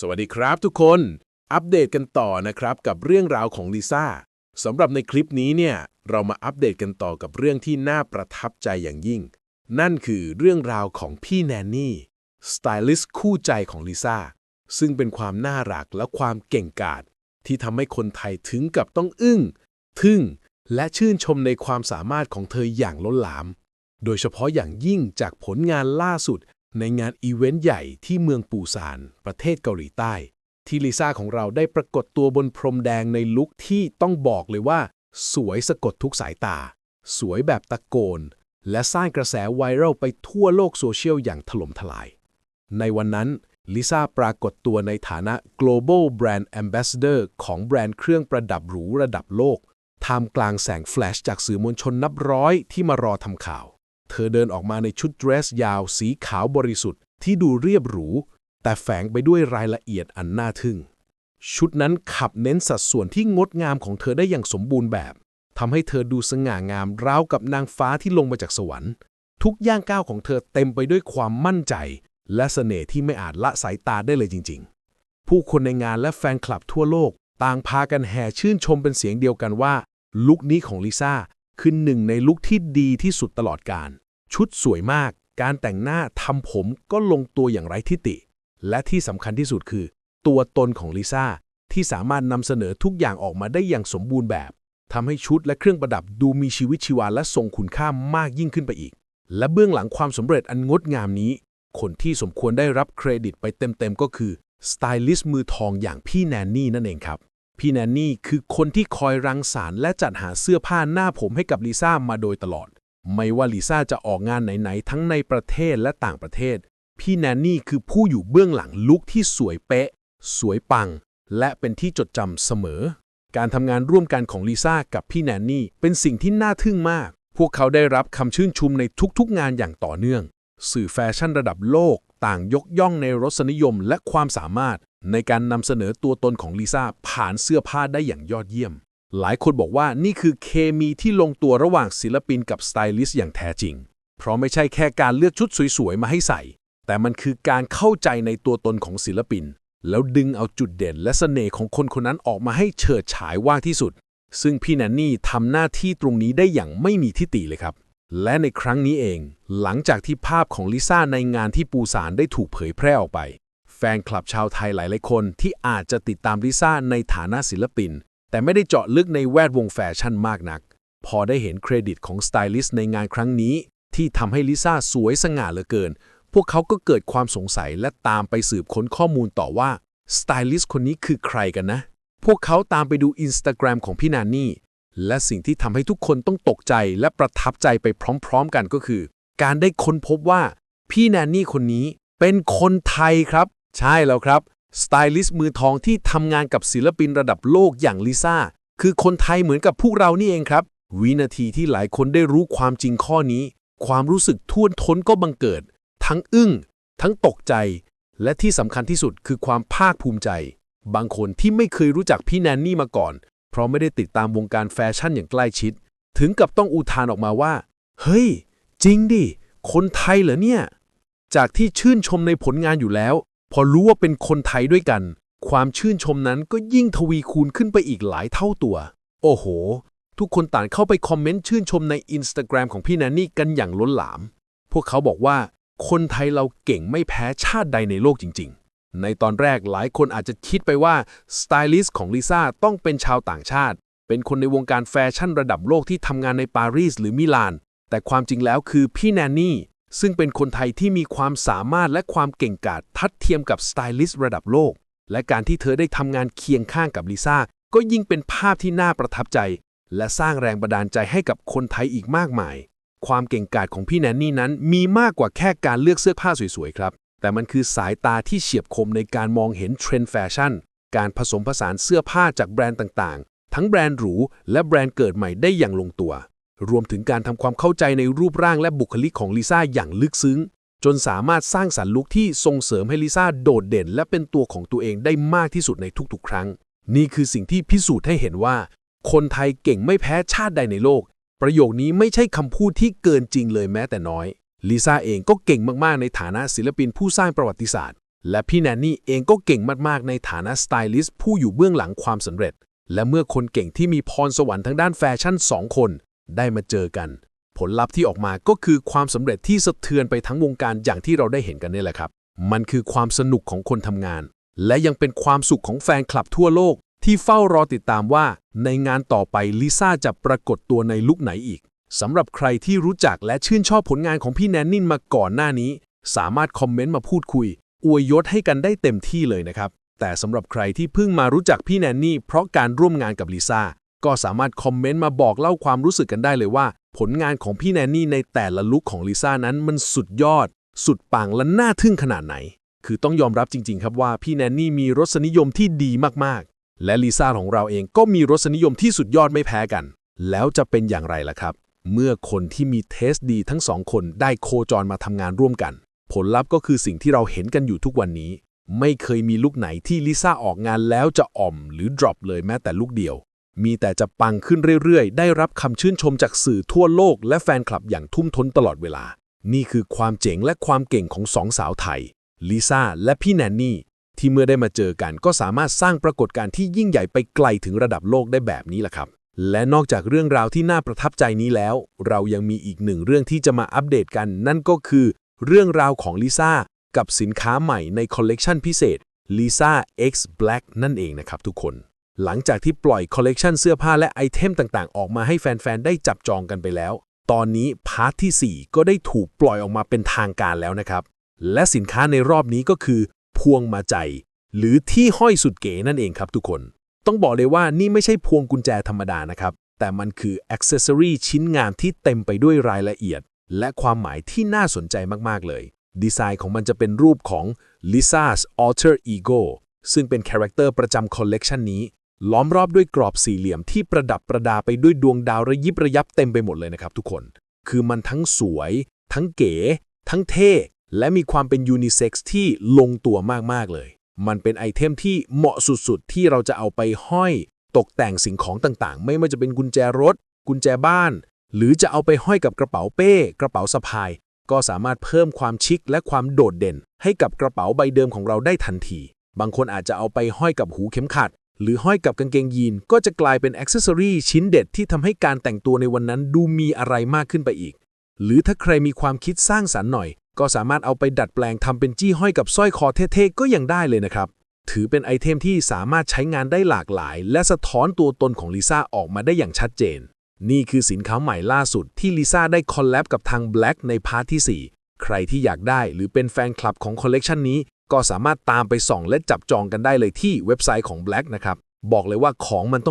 สวัสดีครับทุกคน อัปเดตกันต่อนะครับกับเรื่องราวของลิซ่าสำหรับในคลิปนี้เนี่ยเรามาอัปเดตกันต่อกับเรื่องที่น่าประทับใจอย่างยิ่ง นั่นคือเรื่องราวของพี่แนนนี่สไตลิสต์คู่ใจของลิซ่าซึ่งเป็นความน่ารักและความเก่งกาจที่ทำให้คนไทยถึงกับต้องอึ้ง ทึ่ง และชื่นชมในความสามารถของเธออย่างล้นหลาม โดยเฉพาะอย่างยิ่งจากผลงานล่าสุด ในงานอีเวนต์ใหญ่ที่เมืองปูซาน ประเทศเกาหลีใต้ ที่ลิซ่าของเราได้ปรากฏตัวบนพรมแดงในลุคที่ต้องบอกเลยว่า สวยสะกดทุกสายตา สวยแบบตะโกน และสร้างกระแสไวรัลไปทั่วโลกโซเชียลอย่างถล่มทลาย ในวันนั้นลิซ่าปรากฏตัวในฐานะ global brand ambassador ของแบรนด์เครื่องประดับหรูระดับโลกท่ามกลางแสงแฟลชจากสื่อมวลชนนับร้อยที่มารอทำข่าว เธอเดินออกมาในชุดเดรสยาวสีขาวบริสุทธิ์ที่ดูเรียบหรู แต่แฝงไปด้วยรายละเอียดอันน่าทึ่ง ชุดนั้นขับเน้นสัดส่วนที่งดงามของเธอได้อย่างสมบูรณ์แบบทำให้เธอดูสง่างามราวกับนางฟ้าที่ลงมาจากสวรรค์ ทุกย่างก้าวของเธอเต็มไปด้วยความมั่นใจ และเสน่ห์ที่ไม่อาจละสายตาได้เลยจริง ๆ ผู้คนในงานและแฟนคลับทั่วโลก ต่างพากันแห่ชื่นชมเป็นเสียงเดียวกันว่า ลุคนี้ของลิซ่าคือหนึ่งในลุคที่ดีที่สุดตลอดการ ชุดสวยมาก การแต่งหน้าทำผมก็ลงตัวอย่างไร้ทิฏฐิ และที่สำคัญที่สุดคือ ตัวตนของลิซ่าที่สามารถนำเสนอทุกอย่างออกมาได้อย่างสมบูรณ์แบบทำให้ชุดและเครื่องประดับดูมีชีวิตชีวาและทรงคุณค่ามากยิ่งขึ้นไปอีก และเบื้องหลังความสำเร็จอันงดงามนี้ คนที่สมควรได้รับเครดิตไปเต็มๆก็คือสไตลิสต์มือทองอย่างพี่แนนนี่นั่นเองครับ พี่แนนนี่คือคนที่คอยรังสรรค์และจัดหาเสื้อผ้าหน้าผมให้กับลิซ่ามาโดยตลอด ไม่ว่าลิซ่าจะออกงานไหนๆ ทั้งในประเทศและต่างประเทศ พี่แนนนี่คือผู้อยู่เบื้องหลังลุคที่สวยเป๊ะ สวยปัง และเป็นที่จดจำเสมอ การทำงานร่วมกันของลิซ่ากับพี่แนนนี่เป็นสิ่งที่น่าทึ่งมาก พวกเขาได้รับคำชื่นชมในทุกๆงานอย่างต่อเนื่อง สื่อแฟชั่นระดับโลกต่างยกย่องในรสนิยมและความสามารถในการนำเสนอตัวตนของลิซ่าผ่านเสื้อผ้าได้อย่างยอดเยี่ยม หลายคนบอกว่านี่คือเคมีที่ลงตัวระหว่างศิลปินกับสไตลิสต์อย่างแท้จริง เพราะไม่ใช่แค่การเลือกชุดสวยๆ มาให้ใส่ แต่มันคือการเข้าใจในตัวตนของศิลปิน แล้วดึงเอาจุดเด่นและเสน่ห์ของคนคนนั้นออกมาให้เฉิดฉายว่างที่สุด ซึ่งพี่แนนนี่ทำหน้าที่ตรงนี้ได้อย่างไม่มีทิฏฐิเลยครับ และในครั้งนี้เอง หลังจากที่ภาพของลิซ่าในงานที่ปูซานได้ถูกเผยแพร่ออกไป แฟนคลับชาวไทยหลายๆคนที่อาจจะติดตามลิซ่าในฐานะศิลปิน แต่ไม่ได้เจาะลึกในแวดวงแฟชั่นมากนัก พอได้เห็นเครดิตของสไตลิสต์ในงานครั้งนี้ ที่ทำให้ลิซ่าสวยสง่าเหลือเกิน พวกเขาก็เกิดความสงสัยและตามไปสืบค้นข้อมูลต่อว่าสไตลิสต์คนนี้คือใครกันนะ พวกเขาตามไปดูอินสตาแกรมของพี่นานี่ และสิ่งที่ทำให้ทุกคนต้องตกใจและประทับใจไปพร้อมๆกันก็คือ การได้ค้นพบว่าพี่แนนนี่คนนี้เป็นคนไทยครับ ใช่แล้วครับ สไตลิสต์มือทองที่ทำงานกับศิลปินระดับโลกอย่างลิซ่า คือคนไทยเหมือนกับพวกเรานี่เองครับ วินาทีที่หลายคนได้รู้ความจริงข้อนี้ ความรู้สึกท่วนท้นก็บังเกิด ทั้งอึ้ง ทั้งตกใจ และที่สำคัญที่สุดคือความภาคภูมิใจ บางคนที่ไม่เคยรู้จักพี่แนนนี่มาก่อน เพราะไม่ได้ติดตามวงการแฟชั่นอย่างใกล้ชิด ถึงกับต้องอุทานออกมาว่า เฮ้ย จริงดิ คนไทยเหรอเนี่ย จากที่ชื่นชมในผลงานอยู่แล้ว พอรู้ว่าเป็นคนไทยด้วยกัน ความชื่นชมนั้นก็ยิ่งทวีคูณขึ้นไปอีกหลายเท่าตัว โอ้โห ทุกคนต่างเข้าไปคอมเมนต์ชื่นชมในอินสตาแกรมของพี่แนนนี่กันอย่างล้นหลาม พวกเขาบอกว่า คนไทยเราเก่งไม่แพ้ชาติใดในโลกจริง ๆ ในตอนแรกหลายคนอาจจะคิดไปว่าสไตลิสต์ของลิซ่าต้องเป็นชาวต่างชาติ เป็นคนในวงการแฟชั่นระดับโลกที่ทำงานในปารีสหรือมิลาน แต่ความจริงแล้วคือพี่แนนนี่ ซึ่งเป็นคนไทยที่มีความสามารถและความเก่งกาจทัดเทียมกับสไตลิสต์ระดับโลก และการที่เธอได้ทำงานเคียงข้างกับลิซ่าก็ยิ่งเป็นภาพที่น่าประทับใจ และสร้างแรงบันดาลใจให้กับคนไทยอีกมากมาย ความเก่งกาจของพี่แนนนี่นั้นมีมากกว่าแค่การเลือกเสื้อผ้าสวยๆครับ แต่มันคือสายตาที่เฉียบคมในการมองเห็นเทรนด์แฟชั่น การผสมผสานเสื้อผ้าจากแบรนด์ต่างๆ ทั้งแบรนด์หรูและแบรนด์เกิดใหม่ได้อย่างลงตัว รวมถึงการทำความเข้าใจในรูปร่างและบุคลิกของลิซ่าอย่างลึกซึ้ง จนสามารถสร้างสรรค์ลุคที่ส่งเสริมให้ลิซ่าโดดเด่น และเป็นตัวของตัวเองได้มากที่สุดในทุกๆ ครั้ง นี่คือสิ่งที่พิสูจน์ให้เห็นว่า คนไทยเก่งไม่แพ้ชาติใดในโลก ประโยคนี้ไม่ใช่คำพูดที่เกินจริงเลยแม้แต่น้อยลิซ่าเองก็เก่งมากๆ ในฐานะศิลปินผู้สร้างประวัติศาสตร์ และพี่แนนนี่เองก็เก่งมากๆ ในฐานะสไตลิสต์ผู้อยู่เบื้องหลังความสำเร็จ และเมื่อคนเก่งที่มีพรสวรรค์ทางด้านแฟชั่นสองคน ได้มาเจอกัน ผลลัพธ์ที่ออกมาก็คือความสำเร็จที่สะเทือนไปทั้งวงการอย่างที่เราได้เห็นกันนี่แหละครับ มันคือความสนุกของคนทำงาน และยังเป็นความสุขของแฟนคลับทั่วโลก ที่เฝ้ารอติดตามว่า ในงานต่อไปลิซ่าจะปรากฏตัวในลุคไหนอีกสำหรับใครที่รู้จักและชื่นชอบผลงานของพี่แนนนินมาก่อนหน้านี้ สามารถคอมเมนต์มาพูดคุย อวยยศให้กันได้เต็มที่เลยนะครับ แต่สำหรับใครที่เพิ่งมารู้จักพี่แนนนี่เพราะการร่วมงานกับลิซ่า ก็สามารถคอมเมนต์มาบอกเล่าความรู้สึกกันได้เลยว่า ผลงานของพี่แนนนี่ในแต่ละลุคของลิซ่านั้นมันสุดยอด สุดปังและน่าทึ่งขนาดไหน คือต้องยอมรับจริง ๆ ครับว่าพี่แนนนี่มีรสนิยมที่ดีมากๆ และลิซ่าของเราเองก็มีรสนิยมที่สุดยอดไม่แพ้กัน แล้วจะเป็นอย่างไรล่ะครับ เมื่อคนที่มีเทสดีทั้งสองคนได้โคจรมาทำงานร่วมกัน ผลลัพธ์ก็คือสิ่งที่เราเห็นกันอยู่ทุกวันนี้ ไม่เคยมีลุกไหนที่ลิซ่าออกงานแล้วจะอ่อม หรือ drop เลยแม้แต่ลุกเดียว มีแต่จะปังขึ้นเรื่อยๆ ได้รับคำชื่นชมจากสื่อทั่วโลกและแฟนคลับอย่างทุ่มท้นตลอดเวลา นี่คือความเจ๋งและความเก่งของสองสาวไทย ลิซ่าและพี่แนนนี่ ที่เมื่อได้มาเจอกันก็สามารถสร้างปรากฏการณ์ที่ยิ่งใหญ่ไปไกลถึงระดับโลกได้แบบนี้แหละครับ และนอกจากเรื่องราวที่น่าประทับใจนี้แล้ว เรายังมีอีกหนึ่งเรื่องที่จะมาอัปเดตกัน นั่นก็คือ เรื่องราวของลิซ่ากับสินค้าใหม่ในคอลเลกชันพิเศษ Lisa X Black นั่นเองนะครับทุกคน หลังจากที่ปล่อยคอลเลกชันเสื้อผ้าและไอเทมต่างๆ ออกมาให้แฟน ๆ ได้จับจองกันไปแล้ว ตอนนี้พาร์ทที่ 4 ก็ได้ถูกปล่อยออกมาเป็นทางการแล้วนะครับ และสินค้าในรอบนี้ก็คือ พวงมาใจ หรือที่ห้อยสุดเก๋นั่นเองครับทุกคน ต้องบอกเลยว่านี่ไม่ใช่พวงกุญแจธรรมดานะครับ แต่มันคืออ็อกเซสซอรีชิ้นงามที่เต็มไปด้วยรายละเอียด และความหมายที่น่าสนใจมากๆเลย ดีไซน์ของมันจะเป็นรูปของ Lisa's Alter Ego ซึ่งเป็นคาแรคเตอร์ประจำคอลเลกชันนี้ ล้อมรอบด้วยกรอบสี่เหลี่ยมที่ประดับประดาไปด้วยดวงดาวระยิบระยับเต็มไปหมดเลยนะครับทุกคน คือมันทั้งสวย ทั้งเก๋ ทั้งเท่ และมีความเป็นยูนิเซ็กซ์ที่ลงตัวมาก ๆ เลย มันเป็นไอเทมที่เหมาะสุดๆ ที่เราจะเอาไปห้อย ตกแต่งสิ่งของต่างๆ ไม่ว่าจะเป็นกุญแจรถ กุญแจบ้าน หรือจะเอาไปห้อยกับกระเป๋าเป้ กระเป๋าสะพาย ก็สามารถเพิ่มความชิคและความโดดเด่น ให้กับกระเป๋าใบเดิมของเราได้ทันที บางคนอาจจะเอาไปห้อยกับหูเข็มขัด หรือห้อยกับกางเกงยีนก็จะกลายเป็นอ็อกเซสซอรีชิ้นเด็ดที่ทำให้การแต่งตัวในวันนั้นดูมีอะไรมากขึ้นไปอีก หรือถ้าใครมีความคิดสร้างสรรค์หน่อย ก็สามารถเอาไปดัดแปลงทำเป็นจี้ห้อยกับสร้อยคอเท่ๆก็ยังได้เลยนะครับ ถือเป็นไอเทมที่สามารถใช้งานได้หลากหลาย และสะท้อนตัวตนของลิซ่าออกมาได้อย่างชัดเจน นี่คือสินค้าใหม่ล่าสุดที่ลิซ่าได้คอลแลบกับทาง Black ในพาร์ทที่ 4 ใครที่อยากได้หรือเป็นแฟนคลับของคอลเลกชันนี้ ก็สามารถตามไปส่องและจับจองกันได้เลยที่เว็บไซต์ของ Black นะครับ บอกเลยว่าของมันต้อง